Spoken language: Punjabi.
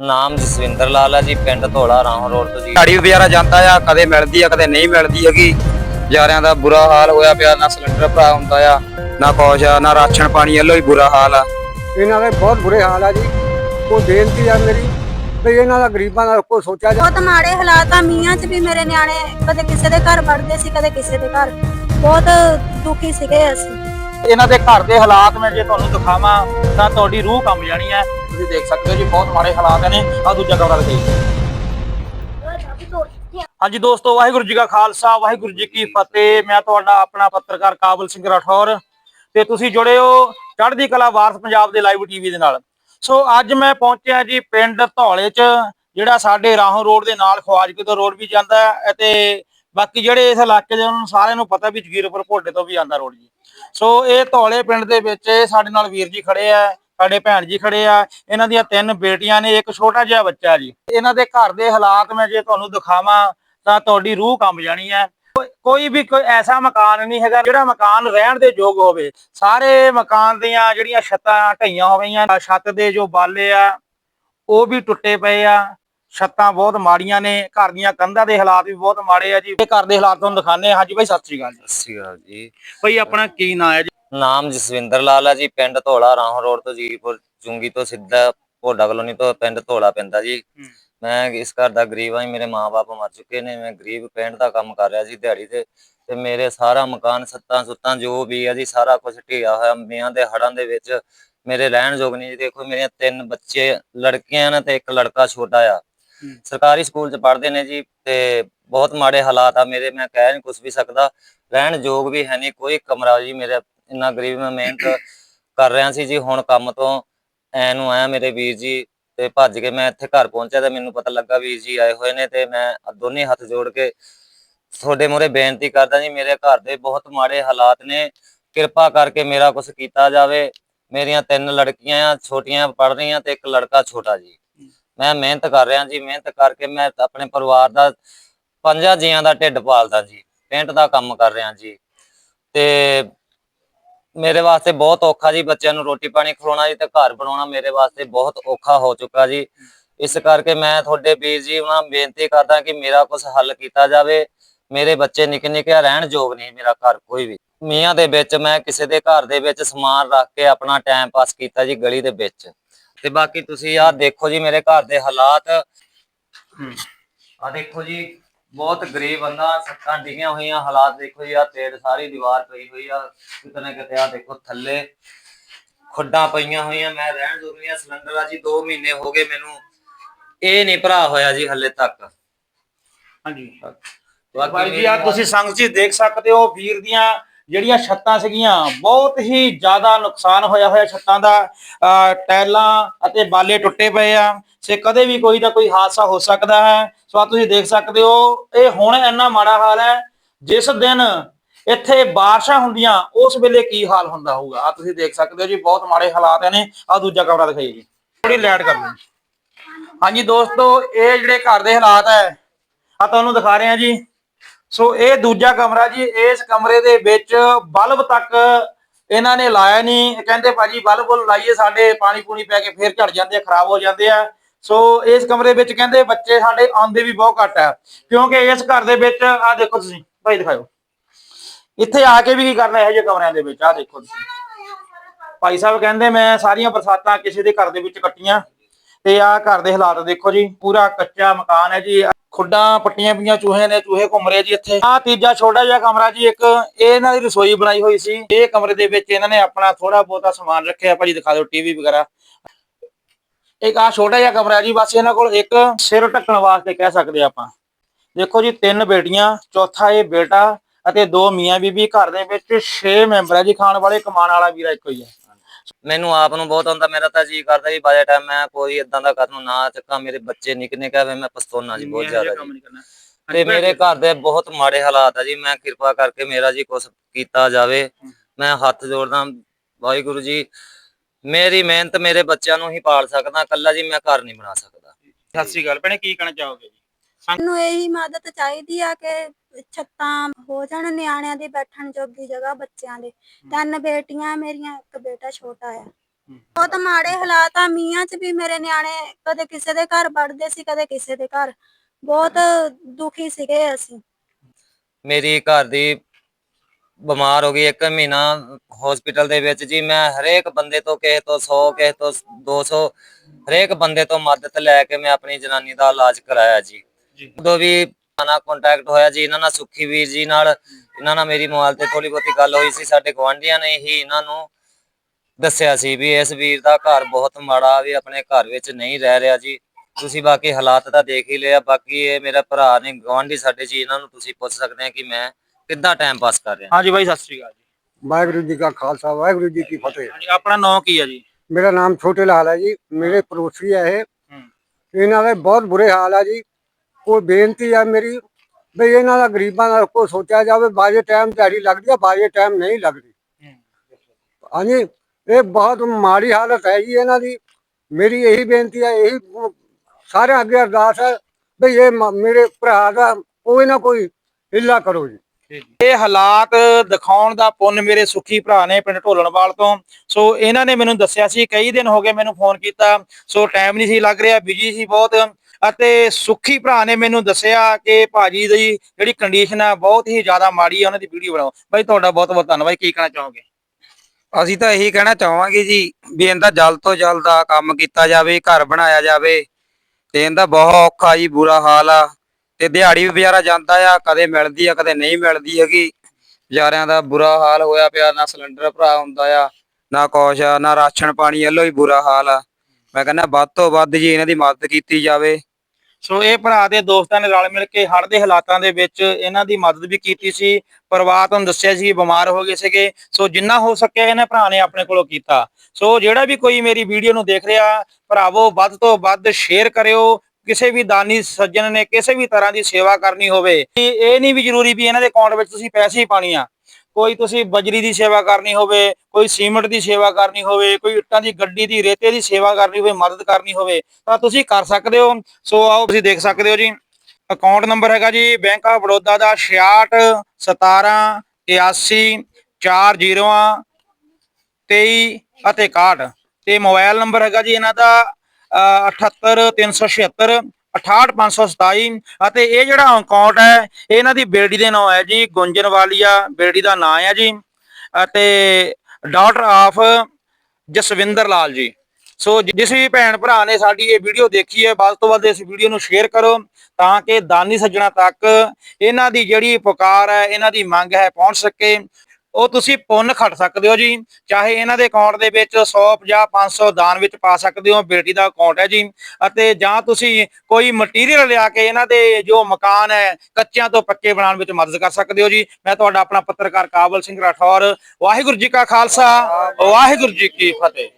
ਨਾਮ ਜਸਵਿੰਦਰ ਲਾਲ ਹੈ ਜੀ ਪਿੰਡ ਧੋਲਾ ਰਾਹੋਂ ਰੋਡ ਤੋਂ ਜੀ। ਗਾੜੀ ਵਗੈਰਾ ਜਾਂਦਾ ਆ ਕਦੇ ਮਿਲਦੀ ਆ ਕਦੇ ਨਹੀਂ ਮਿਲਦੀ ਹੈਗੀ। ਯਾਰਿਆਂ ਦਾ ਬੁਰਾ ਹਾਲ ਹੋਇਆ ਪਿਆ ਨਾ ਸਿਲੰਡਰ ਭਰਾ ਹੁੰਦਾ ਆ ਨਾ ਕੁਛ ਆ ਨਾ ਰਾਸ਼ਨ ਪਾਣੀ ਵੱਲੋਂ ਹੀ ਬੁਰਾ ਹਾਲ ਆ। ਇਹਨਾਂ ਦੇ ਬਹੁਤ ਬੁਰੇ ਹਾਲ ਆ ਜੀ। ਕੋਈ ਬੇਨਤੀ ਆ ਮੇਰੀ ਵੀ ਇਹਨਾਂ ਦਾ ਗਰੀਬਾਂ ਦਾ ਕੋਈ ਸੋਚਿਆ ਜਾ ਬਹੁਤ ਮਾੜੇ ਹਾਲਾਤ ਆ ਮੀਆਂ ਚ ਵੀ ਮੇਰੇ ਨਿਆਣੇ ਕਦੇ ਕਿਸੇ ਦੇ ਘਰ ਵੜਦੇ ਸੀ ਕਦੇ ਕਿਸੇ ਦੇ ਘਰ। ਬਹੁਤ ਦੁਖੀ ਸੀਗੇ ਅਸੀਂ। ਇਹਨਾਂ ਦੇ ਘਰ ਦੇ ਹਾਲਾਤ ਮੈਂ ਜੇ ਤੁਹਾਨੂੰ ਦਿਖਾਵਾਂ, ਤਾਂ ਤੁਹਾਡੀ ਰੂਹ ਕੰਬ ਜਾਣੀ ਹੈ। ਤੁਸੀਂ ਦੇਖ ਸਕਦੇ ਹੋ ਜੀ, ਬਹੁਤ ਮਾੜੇ ਹਾਲਾਤ ਨੇ। ਆ ਦੂਜਾ ਕਮਰਾ ਦਿਖਾਈ ਹਾਂਜੀ ਦੋਸਤੋ, ਵਾਹਿਗੁਰੂ ਜੀ ਕਾ ਖਾਲਸਾ, ਵਾਹਿਗੁਰੂ ਜੀ ਕੀ ਫਤਿਹ। ਮੈਂ ਤੁਹਾਡਾ ਆਪਣਾ ਪੱਤਰਕਾਰ ਕਾਬਲ ਸਿੰਘ ਰਾਠੌਰ। ਤੇ ਤੁਸੀਂ ਜੁੜੇ ਹੋ ਚੜ੍ਹਦੀ ਕਲਾ ਵਾਰਸ ਪੰਜਾਬ ਦੇ ਲਾਈਵ ਟੀਵੀ ਦੇ ਨਾਲ। ਸੋ ਅੱਜ ਮੈਂ ਪਹੁੰਚਿਆ ਜੀ ਪਿੰਡ ਧੌਲੇ 'ਚ, ਜਿਹੜਾ ਸਾਡੇ ਰਾਹੋਂ ਰੋਡ ਦੇ ਨਾਲ ਖਵਾਜਕੇ ਰੋਡ ਵੀ ਜਾਂਦਾ ਹੈ ਅਤੇ ਬਾਕੀ ਜਿਹੜੇ ਇਸ ਇਲਾਕੇ ਦੇ ਉਹਨਾਂ ਨੂੰ ਸਾਰਿਆਂ ਨੂੰ ਪਤਾ ਵੀ ਜਗੀਰਪੁਰ ਭੋਡੇ ਤੋਂ ਵੀ ਆਉਂਦਾ ਰੋਡ ਜੀ। ਸੋ ਇਹ ਧੌਲੇ ਪਿੰਡ ਦੇ ਵਿੱਚ ਸਾਡੇ ਨਾਲ ਵੀਰ ਜੀ ਖੜੇ ਆ, ਸਾਡੇ ਭੈਣ ਜੀ ਖੜੇ ਆ, ਇਹਨਾਂ ਦੀਆਂ ਤਿੰਨ ਬੇਟੀਆਂ ਨੇ, ਇੱਕ ਛੋਟਾ ਜਿਹਾ ਬੱਚਾ ਜੀ। ਇਹਨਾਂ ਦੇ ਘਰ ਦੇ ਹਾਲਾਤ ਮੈਂ ਜੇ ਤੁਹਾਨੂੰ ਦਿਖਾਵਾਂ, ਤਾਂ ਤੁਹਾਡੀ ਰੂਹ ਕੰਬ ਜਾਣੀ ਹੈ ਕੋਈ- ਕੋਈ ਵੀ ਕੋਈ ਐਸਾ ਮਕਾਨ ਨਹੀਂ ਹੈਗਾ, ਜਿਹੜਾ ਮਕਾਨ ਰਹਿਣ ਦੇ ਯੋਗ ਹੋਵੇ। ਸਾਰੇ ਮਕਾਨ ਦੀਆਂ ਜਿਹੜੀਆਂ ਛੱਤਾਂ ਢਈਆਂ ਹੋਈਆਂ, ਛੱਤ ਦੇ ਜੋ ਬਾਲੇ ਆ, ਉਹ ਵੀ ਟੁੱਟੇ ਪਏ ਆ। ਛੱਤਾਂ ਬਹੁਤ ਮਾੜੀਆਂ ਨੇ ਘਰ ਦੀਆਂ ਕੰਧਾਂ ਦੇ ਹਾਲਾਤ ਵੀ ਬਹੁਤ ਮਾੜੇ ਆ ਜੀ। ਇਹ ਘਰ ਦੇ ਹਾਲਾਤ ਤੁਹਾਨੂੰ ਦਿਖਾਣੇ ਹਾਂਜੀ ਬਾਈ ਸਤਿ ਸ੍ਰੀ ਅਕਾਲ ਜੀ। ਸਤਿ ਸ਼੍ਰੀ ਅਕਾਲ ਜੀ। ਬਈ ਆਪਣਾ ਕੀ ਨਾਂ ਹੈ ਜੀ? ਨਾਮ ਜਸਵਿੰਦਰ ਲਾਲ ਹੈ ਜੀ ਪਿੰਡ ਧੋਲਾ ਰਾਹੋਂ ਰੋਡ ਤੋਂ ਜੀਪੁਰ ਚੁੰਗੀ ਤੋਂ ਸਿੱਧਾ ਭੋਡਾ ਕਲੋਨੀ ਤੋਂ ਪਿੰਡ ਧੋਲਾ ਪੈਂਦਾ ਜੀ। ਮੈਂ ਇਸ ਘਰ ਦਾ ਗਰੀਬ ਹਾਂ ਜੀ, ਮੇਰੇ ਮਾਪੇ ਮਰ ਚੁੱਕੇ ਨੇ ਮੈਂ ਗਰੀਬ ਪੇਂਟ ਦਾ ਕੰਮ ਕਰ ਰਿਹਾ ਸੀ ਦਿਹਾੜੀ ਤੇ। ਤੇ ਮੇਰੇ ਸਾਰਾ ਮਕਾਨ ਸੱਤਾਂ ਸੁੱਤਾਂ ਜੋ ਵੀ ਹੈ ਜੀ ਸਾਰਾ ਕੁਝ ਢਿਆ ਹੋਇਆ ਮੀਆਂ ਦੇ ਹੜਾਂ ਦੇ ਵਿੱਚ। ਮੇਰੇ ਰਹਿਣ ਯੋਗ ਨਹੀਂ ਜੀ ਦੇਖੋ ਮੇਰੀਆਂ ਤਿੰਨ ਬੱਚੇ ਲੜਕੀਆਂ ਨੇ ਤੇ ਇੱਕ ਲੜਕਾ ਛੋਟਾ ਆ। ਸਰਕਾਰੀ ਸਕੂਲ ਚ ਪੜ੍ਹਦੇ ਨੇ ਜੀ ਤੇ ਬਹੁਤ ਮਾੜੇ ਹਾਲਾਤ ਆ, ਮੇਰੇ ਮੈਂ ਕਹਿ ਨਹੀਂ ਕੁਝ ਵੀ ਸਕਦਾ। ਰਹਿਣ ਯੋਗ ਵੀ ਹੈ ਨਹੀਂ, ਕੋਈ ਕਮਰਾ ਜੀ ਮੇਰੇ, ਇੰਨਾ ਗਰੀਬ ਮੈਂ ਮਿਹਨਤ ਕਰ ਰਿਹਾ ਸੀ ਜੀ, ਹੁਣ ਕੰਮ ਤੋਂ ਐ ਨੂੰ ਆਇਆ ਮੇਰੇ ਵੀਰ ਜੀ ਤੇ ਭੱਜ ਕੇ ਮੈਂ ਇੱਥੇ ਘਰ ਪਹੁੰਚਿਆ ਤੇ ਮੈਨੂੰ ਪਤਾ ਲੱਗਾ ਵੀਰ ਜੀ ਆਏ ਹੋਏ ਨੇ ਤੇ ਮੈਂ ਦੋਨੇ ਹੱਥ ਜੋੜ ਕੇ ਤੁਹਾਡੇ ਮੂਹਰੇ ਬੇਨਤੀ ਕਰਦਾ ਜੀ, ਮੇਰੇ ਘਰ ਦੇ ਬਹੁਤ ਮਾੜੇ ਹਾਲਾਤ ਨੇ। ਕਿਰਪਾ ਕਰਕੇ ਮੇਰਾ ਕੁਝ ਕੀਤਾ ਜਾਵੇ। ਮੇਰੀਆਂ ਤਿੰਨ ਲੜਕੀਆਂ ਆ, ਛੋਟੀਆਂ ਪੜ ਰਹੀਆਂ ਤੇ ਇੱਕ ਲੜਕਾ ਛੋਟਾ ਜੀ। ਮੈਂ ਮਿਹਨਤ ਕਰ ਰਿਹਾ ਜੀ ਮਿਹਨਤ ਕਰਕੇ ਮੈਂ ਆਪਣੇ ਪਰਿਵਾਰ ਦਾ ਪੰਜਾਂ ਜੀਆਂ ਦਾ ਢਿੱਡ ਪਾਲਦਾ ਜੀ ਪੇਂਟ ਦਾ ਕੰਮ ਕਰ ਰਿਹਾ ਜੀ। ਤੇ ਮੇਰੇ ਵਾਸਤੇ ਬਹੁਤ ਔਖਾ ਜੀ ਬੱਚਿਆਂ ਨੂੰ ਰੋਟੀ ਪਾਣੀ ਖਵਾਉਣਾ ਜੀ ਤੇ ਘਰ ਬਣਾਉਣਾ ਮੇਰੇ ਵਾਸਤੇ ਬਹੁਤ ਔਖਾ ਹੋ ਚੁੱਕਾ ਜੀ। ਇਸ ਕਰਕੇ ਮੈਂ ਤੁਹਾਡੇ ਵੀਰ ਜੀ ਉਹਨਾਂ ਨੂੰ ਬੇਨਤੀ ਕਰਦਾ ਕਿ ਮੇਰਾ ਕੁਝ ਹੱਲ ਕੀਤਾ ਜਾਵੇ ਮੇਰੇ ਬੱਚੇ ਨਿੱਕੇ ਨਿੱਕੇ ਆ, ਰਹਿਣ ਯੋਗ ਨਹੀਂ ਮੇਰਾ ਘਰ ਕੋਈ ਵੀ। ਮੀਆਂ ਦੇ ਵਿੱਚ ਮੈਂ ਕਿਸੇ ਦੇ ਘਰ ਦੇ ਵਿੱਚ ਸਮਾਨ ਰੱਖ ਕੇ ਆਪਣਾ ਟਾਈਮ ਪਾਸ ਕੀਤਾ ਜੀ ਗਲੀ ਦੇ ਵਿੱਚ। ਤੇ ਬਾਕੀ ਤੁਸੀਂ ਆਹ ਦੇਖੋ ਜੀ ਮੇਰੇ ਘਰ ਦੇ ਹਾਲਾਤ। ਆ ਦੇਖੋ ਜੀ ਬਹੁਤ ਗਰੀਬ ਬੰਦਾ ਸੱਤਾਂ ਡਿੱਗੀਆਂ ਹੋਈਆਂ ਹਾਲਾਤ ਦੇਖੋ ਜੀ ਆ ਤੇੜ ਸਾਰੀ ਦੀਵਾਰ ਪਈ ਹੋਈ ਆ ਕਿਤੇ ਨਾ ਕਿਤੇ ਆ ਦੇਖੋ ਥੱਲੇ ਖੁੱਡਾਂ ਪਈਆਂ ਹੋਈਆਂ ਮੈਂ ਰਹਿਣ ਜੋਗ ਨਹੀਂ ਆ ਸਿਲੰਡਰ ਆ ਜੀ 2 ਮਹੀਨੇ ਹੋ ਗਏ ਮੈਨੂੰ ਇਹ ਨਹੀਂ ਭਰਾ ਹੋਇਆ ਜੀ ਹੱਲੇ ਤੱਕ। ਹਾਂਜੀ। ਬਾਕੀ ਜੀ ਆ ਤੁਸੀਂ ਸੰਗਤ ਜੀ ਦੇਖ ਸਕਦੇ ਹੋ ਵੀਰ ਦੀਆਂ ਜਿਹੜੀਆਂ ਛੱਤਾਂ ਸੀਗੀਆਂ, ਬਹੁਤ ਹੀ ਜ਼ਿਆਦਾ ਨੁਕਸਾਨ ਹੋਇਆ ਹੋਇਆ ਛੱਤਾਂ ਦਾ। ਅਹ ਟਾਇਲਾਂ ਅਤੇ ਬਾਲੇ ਟੁੱਟੇ ਪਏ ਆ। ਸੇ ਕਦੇ ਵੀ ਕੋਈ ਨਾ ਕੋਈ ਹਾਦਸਾ ਹੋ ਸਕਦਾ ਹੈ। ਸੋ ਆ ਤੁਸੀਂ ਦੇਖ ਸਕਦੇ ਹੋ, ਇਹ ਹੁਣ ਇੰਨਾ ਮਾੜਾ ਹਾਲ ਹੈ, ਜਿਸ ਦਿਨ ਇੱਥੇ ਬਾਰਿਸ਼ਾਂ ਹੁੰਦੀਆਂ, ਉਸ ਵੇਲੇ ਕੀ ਹਾਲ ਹੁੰਦਾ ਹੋਊਗਾ? ਆ ਤੁਸੀਂ ਦੇਖ ਸਕਦੇ ਹੋ ਜੀ, ਬਹੁਤ ਮਾੜੇ ਹਾਲਾਤ ਨੇ। ਆ ਦੂਜਾ ਕਮਰਾ ਦਿਖਾਈ ਜੀ। ਥੋੜੀ ਲਾਈਟ ਕਰ ਲਓ ਹਾਂਜੀ ਦੋਸਤੋ, ਇਹ ਜਿਹੜੇ ਘਰ ਦੇ ਹਾਲਾਤ ਹੈ ਆ ਤੁਹਾਨੂੰ ਦਿਖਾ ਰਹੇ ਹਾਂ ਜੀ। ਸੋ ਇਹ ਦੂਜਾ ਕਮਰਾ ਜੀ, ਇਸ ਕਮਰੇ ਦੇ ਵਿੱਚ ਬਲਬ ਤੱਕ ਇਹਨਾਂ ਨੇ ਲਾਇਆ ਨਹੀਂ। ਇਹ ਕਹਿੰਦੇ ਭਾਜੀ ਬਲਬ ਬੁਲ ਲਾਈਏ, ਸਾਡੇ ਪਾਣੀ ਪੂਣੀ ਪੈ ਕੇ ਫੇਰ ਝੜ ਜਾਂਦੇ ਆ, ਖਰਾਬ ਹੋ ਜਾਂਦੇ ਆ। ਸੋ ਇਸ ਕਮਰੇ ਵਿੱਚ ਕਹਿੰਦੇ ਬੱਚੇ ਸਾਡੇ ਆਉਂਦੇ ਵੀ ਬਹੁਤ ਘੱਟ ਆ। ਕਿਉਂਕਿ ਇਸ ਘਰ ਦੇ ਵਿੱਚ ਆ ਦੇਖੋ ਤੁਸੀਂ, ਭਾਈ ਦਿਖਾਓ ਇੱਥੇ ਆ ਕੇ ਵੀ ਕੀ ਕਰਨਾ ਇਹੋ ਜਿਹੇ ਕਮਰਿਆਂ ਦੇ ਵਿੱਚ ਆ ਦੇਖੋ ਤੁਸੀਂ। ਭਾਈ ਸਾਹਿਬ ਕਹਿੰਦੇ ਮੈਂ ਸਾਰੀਆਂ ਬਰਸਾਤਾਂ ਕਿਸੇ ਦੇ ਘਰ ਦੇ ਵਿੱਚ ਕੱਟੀਆਂ। ਤੇ ਆ ਘਰ ਦੇ ਹਾਲਾਤ ਦੇਖੋ ਜੀ, ਪੂਰਾ ਕੱਚਾ ਮਕਾਨ ਹੈ ਜੀ, ਖੁੱਡਾਂ ਪੱਟੀਆਂ ਪਈਆਂ, ਚੂਹੇ ਨੇ, ਚੂਹੇ ਘੁੰਮ ਰਹੇ ਜੀ ਇੱਥੇ। ਆ ਤੀਜਾ ਛੋਟਾ ਜਿਹਾ ਕਮਰਾ ਜੀ, ਇੱਕ ਇਹ ਇਹਨਾਂ ਦੀ ਰਸੋਈ ਬਣਾਈ ਹੋਈ ਸੀ। ਇਹ ਕਮਰੇ ਦੇ ਵਿੱਚ ਇਹਨਾਂ ਨੇ ਆਪਣਾ ਥੋੜਾ ਬਹੁਤਾ ਸਮਾਨ ਰੱਖਿਆ, ਭਾਜੀ ਦਿਖਾ ਦਿਓ ਟੀਵੀ ਵਗੈਰਾ। ਇੱਕ ਆ ਛੋਟਾ ਜਿਹਾ ਕਮਰਾ ਜੀ, ਬਸ ਇਹਨਾਂ ਕੋਲ ਇੱਕ ਸਿਰ ਢੱਕਣ ਵਾਸਤੇ ਕਹਿ ਸਕਦੇ ਆਪਾਂ। ਦੇਖੋ ਜੀ, ਤਿੰਨ ਬੇਟੀਆਂ, ਚੌਥਾ ਇਹ ਬੇਟਾ ਅਤੇ ਦੋ ਮੀਆਂ ਬੀਬੀ। ਘਰ ਦੇ ਵਿੱਚ 6 ਮੈਂਬਰ ਹੈ ਜੀ, ਖਾਣ ਵਾਲੇ, ਕਮਾਉਣ ਵਾਲਾ ਵੀਰਾ ਇੱਕੋ ਹੀ ਹੈ। ਮੈਨੂੰ ਆਪ ਨੂੰ ਬਹੁਤ ਆਉਂਦਾ ਮੇਰਾ ਤਾਂ ਜੀ ਕਰਦਾ ਜੀ ਬਾਜਾ ਟਾਈਮ ਮੈਂ ਕੋਈ ਇਦਾਂ ਦਾ ਕਦਮ ਨਾ ਚੱਕਾਂ ਮੇਰੇ ਬੱਚੇ ਨਿੱਕੇ ਨਿੱਕੇ ਵੇ ਮੈਂ ਪਛਤਾਉਣਾ ਜੀ ਬਹੁਤ ਜ਼ਿਆਦਾ ਜੀ। ਤੇ ਮੇਰੇ ਘਰ ਦੇ ਬਹੁਤ ਮਾੜੇ ਹਾਲਾਤ ਆ ਜੀ ਮੈਂ ਕਿਰਪਾ ਕਰਕੇ ਮੇਰਾ ਜੀ ਕੁਝ ਕੀਤਾ ਜਾਵੇ ਮੈਂ ਹੱਥ ਜੋੜਦਾ ਵਾਹਿਗੁਰੂ ਜੀ ਮੇਰੀ ਮਿਹਨਤ ਮੇਰੇ ਬੱਚਿਆਂ ਨੂੰ ਹੀ ਪਾਲ ਸਕਦਾ ਕੱਲਾ ਜੀ ਮੈਂ ਘਰ ਨਹੀਂ ਬਣਾ ਸਕਦਾ। ਸਤਿ ਸ਼੍ਰੀ ਅਕਾਲ ਭੈਣੇ ਕੀ ਕਹਿਣਾ ਚਾਹੋਗੇ ਸਾਨੂੰ ਇਹੀ ਮਦਦ ਚਾਹੀਦੀ ਆ ਕਿ ਛੱਤਾਂ ਹੋ ਜਾਣ ਨਿਆਣਿਆਂ ਦੀ ਬੈਠਣ ਜੋਗੀ ਜਗ੍ਹਾ ਬੱਚਿਆਂ ਦੇ। ਤਿੰਨ ਬੇਟੀਆਂ ਮੇਰੀਆਂ ਇੱਕ ਬੇਟਾ ਛੋਟਾ ਆ। ਬਹੁਤ ਮਾੜੇ ਹਾਲਾਤ ਆ ਮੀਆਂ ਚ ਵੀ ਮੇਰੇ ਨਿਆਣੇ ਕਦੇ ਕਿਸੇ ਦੇ ਘਰ ਵੜਦੇ ਸੀ ਕਦੇ ਕਿਸੇ ਦੇ ਘਰ। ਬਹੁਤ ਦੁਖੀ ਸੀਗੇ ਅਸੀਂ। ਮੇਰੀ ਘਰ ਦੀ ਬਿਮਾਰ ਹੋ ਗਈ ਇੱਕ ਮਹੀਨਾ ਹਸਪੀਟਲ ਦੇ ਵਿੱਚ ਜੀ। ਮੈਂ ਹਰੇਕ ਬੰਦੇ ਤੋਂ ਕਿਸੇ ਤੋਂ 100 ਕਿਸੇ ਤੋਂ 200 ਹਰੇਕ ਬੰਦੇ ਤੋਂ ਮਦਦ ਲੈ ਕੇ ਮੈਂ ਆਪਣੀ ਜਨਾਨੀ ਦਾ ਇਲਾਜ ਕਰਾਇਆ ਜੀ ਜੀ। ਉਦੋਂ ਵੀ ਨਾਲ ਕੰਟੈਕਟ ਹੋਇਆ ਜੀ ਇਹਨਾਂ ਨਾਲ ਸੁੱਖੀ ਵੀਰ ਜੀ ਨਾਲ। ਇਹਨਾਂ ਨਾਲ ਮੇਰੀ ਮੋਬਾਈਲ ਤੇ ਥੋੜੀ ਬਹੁਤੀ ਗੱਲ ਹੋਈ ਸੀ। ਸਾਡੇ ਗਵਾਂਢੀਆਂ ਨੇ ਹੀ ਇਹਨਾਂ ਨੂੰ ਦੱਸਿਆ ਸੀ ਵੀ ਇਸ ਵੀਰ ਦਾ ਘਰ ਬਹੁਤ ਮਾੜਾ ਵੀ ਆਪਣੇ ਘਰ ਵਿੱਚ ਨਹੀਂ ਰਹਿ ਰਿਹਾ ਜੀ। ਤੁਸੀਂ ਬਾਕੀ ਹਾਲਾਤ ਤਾਂ ਦੇਖ ਹੀ ਲਿਆ। ਬਾਕੀ ਇਹ ਮੇਰਾ ਭਰਾ ਨੇ ਗਵਾਂਢੀ ਸਾਡੇ ਜੀ ਇਹਨਾਂ ਨੂੰ ਤੁਸੀਂ ਪੁੱਛ ਸਕਦੇ ਆ ਕਿ ਮੈਂ ਕਿੱਦਾਂ ਟਾਈਮ ਪਾਸ ਕਰ ਰਿਹਾ। ਹਾਂਜੀ ਬਾਈ ਸਤਿ ਸ੍ਰੀ ਅਕਾਲ ਜੀ। ਵਾਹਿਗੁਰੂ ਜੀ ਕਾ ਖਾਲਸਾ ਵਾਹਿਗੁਰੂ ਜੀ ਕੀ ਫਤਿਹ। ਹਾਂਜੀ ਆਪਣਾ ਨਾਮ ਕੀ ਹੈ ਜੀ? ਮੇਰਾ ਨਾਮ ਛੋਟੇ ਲਾਲ ਹੈ ਜੀ। ਮੇਰੇ ਪੜੋਸੀ ਹੈ ਇਹ। ਇਹਨਾਂ ਦੇ ਬਹੁਤ ਬੁਰੇ ਹਾਲ ਆ ਜੀ। ਕੋਈ ਬੇਨਤੀ ਆ ਮੇਰੀ ਵੀ ਇਹਨਾਂ ਦਾ ਗਰੀਬਾਂ ਦਾ ਕੋਈ ਸੋਚਿਆ ਜਾਵੇ ਬਾਜੇ ਟਾਈਮ ਦਿਹਾੜੀ ਲੱਗਦੀ ਆ ਬਾਜੇ ਟਾਈਮ ਨਹੀਂ ਲੱਗਦੀ। ਹਾਂਜੀ ਇਹ ਬਹੁਤ ਮਾੜੀ ਹਾਲਤ ਹੈ ਜੀ ਇਹਨਾਂ ਦੀ। ਮੇਰੀ ਇਹੀ ਬੇਨਤੀ ਹੈ ਇਹੀ ਸਾਰਿਆਂ ਅੱਗੇ ਅਰਦਾਸ ਹੈ ਵੀ ਇਹ ਮੇਰੇ ਭਰਾ ਦਾ ਕੋਈ ਨਾ ਕੋਈ ਹਿੱਲਾ ਕਰੋ ਜੀ। ਇਹ ਹਾਲਾਤ ਦਿਖਾਉਣ ਦਾ ਪੁੰਨ ਮੇਰੇ ਸੁਖੀ ਭਰਾ ਨੇ ਪਿੰਡ ਢੋਲਣਵਾਲ ਤੋਂ। ਸੋ ਇਹਨਾਂ ਨੇ ਮੈਨੂੰ ਦੱਸਿਆ ਸੀ ਕਈ ਦਿਨ ਹੋ ਗਏ ਮੈਨੂੰ ਫੋਨ ਕੀਤਾ। ਸੋ ਟਾਈਮ ਨਹੀਂ ਸੀ ਲੱਗ ਰਿਹਾ ਬਿਜ਼ੀ ਸੀ ਬਹੁਤ। ਅਤੇ ਸੁਖੀ ਭਰਾ ਨੇ ਮੈਨੂੰ ਦੱਸਿਆ ਕਿ ਭਾਜੀ ਦੀ ਜਿਹੜੀ ਕੰਡੀਸ਼ਨ ਆ, ਬਹੁਤ ਹੀ ਜ਼ਿਆਦਾ ਮਾੜੀ ਆ, ਉਹਨਾਂ ਦੀ ਵੀਡੀਓ ਬਣਾਓ। ਬਾਈ, ਤੁਹਾਡਾ ਬਹੁਤ ਬਹੁਤ ਧੰਨਵਾਦ। ਕੀ ਕਹਿਣਾ ਚਾਹੋਗੇ? ਅਸੀਂ ਤਾਂ ਇਹੀ ਕਹਿਣਾ ਚਾਹਾਂਗੇ ਜੀ ਵੀ ਇਹਦਾ ਜਲਦ ਤੋਂ ਜਲਦ ਆ ਕੰਮ ਕੀਤਾ ਜਾਵੇ, ਘਰ ਬਣਾਇਆ ਜਾਵੇ ਤੇ ਇਹਦਾ ਬਹੁਤ ਔਖਾ ਜੀ, ਬੁਰਾ ਹਾਲ ਆ। ਤੇ ਦਿਹਾੜੀ ਵੀ ਵਿਚਾਰਾ ਜਾਂਦਾ ਆ, ਕਦੇ ਮਿਲਦੀ ਆ, ਕਦੇ ਨਹੀਂ ਮਿਲਦੀ ਹੈਗੀ। ਵਿਚਾਰਿਆਂ ਦਾ ਬੁਰਾ ਹਾਲ ਹੋਇਆ ਪਿਆ, ਨਾ ਸਿਲੰਡਰ ਭਰਾ ਹੁੰਦਾ ਆ, ਨਾ ਕੁਛ ਆ, ਨਾ ਰਾਸ਼ਨ ਪਾਣੀ ਵੱਲੋਂ ਹੀ ਬੁਰਾ ਹਾਲ ਆ। ਮੈਂ ਕਹਿੰਦਾ ਵੱਧ ਤੋਂ ਵੱਧ ਜੀ ਇਹਨਾਂ ਦੀ ਮਦਦ ਕੀਤੀ ਜਾਵੇ। ਸੋ ਇਹ ਭਰਾ ਦੇ ਦੋਸਤਾਂ ਨੇ ਰਲ ਮਿਲ ਕੇ ਹੜ੍ਹ ਦੇ ਹਾਲਾਤਾਂ ਦੇ ਵਿੱਚ ਇਹਨਾਂ ਦੀ ਮਦਦ ਵੀ ਕੀਤੀ ਸੀ। ਪਰਿਵਾਰ ਤੁਹਾਨੂੰ ਦੱਸਿਆ ਸੀ ਬਿਮਾਰ ਹੋ ਗਏ ਸੀਗੇ। ਸੋ ਜਿੰਨਾ ਹੋ ਸਕਿਆ ਇਹਨਾਂ ਭਰਾ ਨੇ ਆਪਣੇ ਕੋਲੋਂ ਕੀਤਾ। ਸੋ ਜਿਹੜਾ ਵੀ ਕੋਈ ਮੇਰੀ ਵੀਡੀਓ ਨੂੰ ਦੇਖ ਰਿਹਾ, ਭਰਾਵੋ, ਵੱਧ ਤੋਂ ਵੱਧ ਸ਼ੇਅਰ ਕਰਿਓ। ਕਿਸੇ ਵੀ ਦਾਨੀ ਸੱਜਣ ਨੇ ਕਿਸੇ ਵੀ ਤਰ੍ਹਾਂ ਦੀ ਸੇਵਾ ਕਰਨੀ ਹੋਵੇ। ਇਹ- ਇਹ ਨਹੀਂ ਵੀ ਜ਼ਰੂਰੀ ਵੀ ਇਹਨਾਂ ਦੇ ਅਕਾਊਂਟ ਵਿੱਚ ਤੁਸੀਂ ਪੈਸੇ ਹੀ ਪਾਣੀ ਆ। ਕੋਈ ਤੁਸੀਂ ਬਜਰੀ ਦੀ ਸੇਵਾ ਕਰਨੀ ਹੋਵੇ ਕੋਈ ਸੀਮੈਂਟ ਦੀ ਸੇਵਾ ਕਰਨੀ ਹੋਵੇ ਕੋਈ ਇੱਟਾਂ ਦੀ ਗੱਡੀ ਦੀ ਰੇਤੇ ਦੀ ਸੇਵਾ ਕਰਨੀ ਹੋਵੇ ਮਦਦ ਕਰਨੀ ਹੋਵੇ ਤਾਂ ਤੁਸੀਂ ਕਰ ਸਕਦੇ ਹੋ। ਸੋ ਆਓ ਤੁਸੀਂ ਦੇਖ ਸਕਦੇ ਹੋ ਜੀ। ਅਕਾਊਂਟ ਨੰਬਰ ਹੈਗਾ ਜੀ ਬੈਂਕ ਆਫ ਬੜੌਦਾ ਦਾ 66 17 81 40 23 ਅਤੇ 61 ਤੇ ਮੋਬਾਈਲ ਨੰਬਰ ਹੈਗਾ ਜੀ ਇਹਨਾਂ ਦਾ ਅਹ, 78 376 68527 ਅਤੇ ਇਹ ਜਿਹੜਾ ਅਕਾਊਂਟ ਹੈ, ਇਹਨਾਂ ਦੀ ਬੇਟੀ ਦੇ ਨਾਮ ਹੈ ਜੀ ਗੁੰਜਨ ਵਾਲੀਆ ਬੇਟੀ ਦਾ ਨਾਮ ਹੈ ਜੀ ਅਤੇ ਡਾਟਰ ਆਫ ਜਸਵਿੰਦਰ ਲਾਲ ਜੀ। ਸੋ ਜਿਸ ਵੀ ਭੈਣ ਭਰਾ ਨੇ ਸਾਡੀ ਇਹ ਵੀਡੀਓ ਦੇਖੀ ਹੈ, ਵੱਧ ਤੋਂ ਵੱਧ ਇਸ ਵੀਡੀਓ ਨੂੰ ਸ਼ੇਅਰ ਕਰੋ ਤਾਂ ਕਿ ਦਾਨੀ ਸੱਜਣਾ ਤੱਕ ਇਹਨਾਂ ਦੀ ਜਿਹੜੀ ਪੁਕਾਰ ਹੈ, ਇਹਨਾਂ ਦੀ ਮੰਗ ਹੈ ਪਹੁੰਚ ਸਕੇ। ਉਹ ਤੁਸੀਂ ਪੁੰਨ ਖੱਟ ਸਕਦੇ ਹੋ ਜੀ। ਚਾਹੇ ਇਹਨਾਂ ਦੇ ਅਕਾਊਂਟ ਦੇ ਵਿੱਚ 100 50 500 ਦਾਨ ਵਿੱਚ ਪਾ ਸਕਦੇ ਹੋ, ਬੇਟੀ ਦਾ ਅਕਾਊਂਟ ਹੈ ਜੀ। ਅਤੇ ਜਾਂ ਤੁਸੀਂ ਕੋਈ ਮਟੀਰੀਅਲ ਲਿਆ ਕੇ ਇਹਨਾਂ ਦੇ ਜੋ ਮਕਾਨ ਹੈ, ਕੱਚਿਆਂ ਤੋਂ ਪੱਕੇ ਬਣਾਉਣ ਵਿੱਚ ਮਦਦ ਕਰ ਸਕਦੇ ਹੋ ਜੀ। ਮੈਂ ਤੁਹਾਡਾ ਆਪਣਾ ਪੱਤਰਕਾਰ ਕਾਬਲ ਸਿੰਘ ਰਾਠੌਰ। ਵਾਹਿਗੁਰੂ ਜੀ ਕਾ ਖਾਲਸਾ, ਵਾਹਿਗੁਰੂ ਜੀ ਕੀ ਫਤਿਹ।